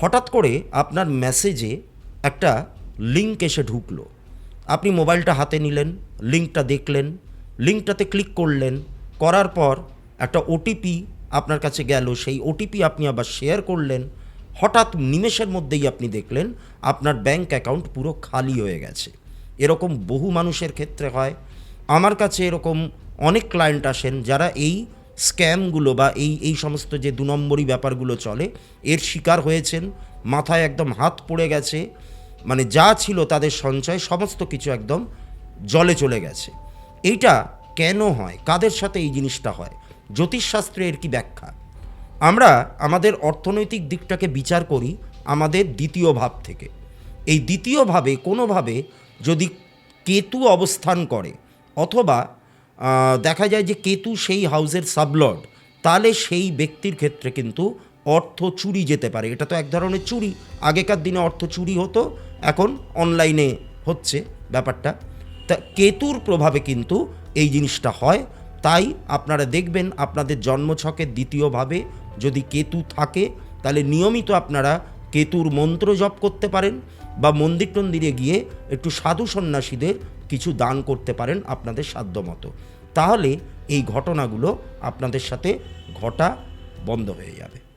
হঠাৎ করে আপনার মেসেজে একটা লিঙ্ক এসে ঢুকলো। আপনি মোবাইলটা হাতে নিলেন লিঙ্কটা দেখলেন লিঙ্কটাতে ক্লিক করলেন, করার পর একটা ওটিপি আপনার কাছে গেল। সেই ওটিপি আপনি আবার শেয়ার করলেন। হঠাৎ নিমেষের মধ্যেই আপনি দেখলেন আপনার ব্যাংক অ্যাকাউন্ট পুরো খালি হয়ে গেছে। এরকম বহু মানুষের ক্ষেত্রে হয়। আমার কাছে এরকম অনেক ক্লায়েন্ট আসেন যারা এই স্ক্যামগুলো বা এই এই সমস্ত যে দু নম্বরই ব্যাপারগুলো চলে, এর শিকার হয়েছেন, মাথায় একদম হাত পড়ে গেছে মানে যা ছিল তাদের সঞ্চয়, সমস্ত কিছু একদম জলে চলে গেছে। এইটা কেন হয়? কাদের সাথে এই জিনিসটা হয়? জ্যোতিষশাস্ত্রে এর কি ব্যাখ্যা? আমরা আমাদের অর্থনৈতিক দিকটাকে বিচার করি আমাদের দ্বিতীয় ভাব থেকে। এই দ্বিতীয় ভাবে কোনোভাবে যদি কেতু অবস্থান করে, অথবা দেখা যায় যে কেতু সেই হাউসের সাবলর্ড। তাহলে সেই ব্যক্তির ক্ষেত্রে কিন্তু অর্থ চুরি যেতে পারে। এটা তো এক ধরনের চুরি। আগেকার দিনে অর্থ চুরি হতো, এখন অনলাইনে হচ্ছে ব্যাপারটা। তা কেতুর প্রভাবে কিন্তু এই জিনিসটা হয়। তাই আপনারা দেখবেন আপনাদের জন্মছকের দ্বিতীয়ভাবে যদি কেতু থাকে, তাহলে নিয়মিত আপনারা কেতুর মন্ত্র জপ করতে পারেন বা মন্দির টন্দিরে গিয়ে একটু সাধু সন্ন্যাসীদের কিছু দান করতে পারেন আপনাদের সাধ্যমতো। তাহলে এই ঘটনাগুলো আপনাদের সাথে ঘটা বন্ধ হয়ে যাবে।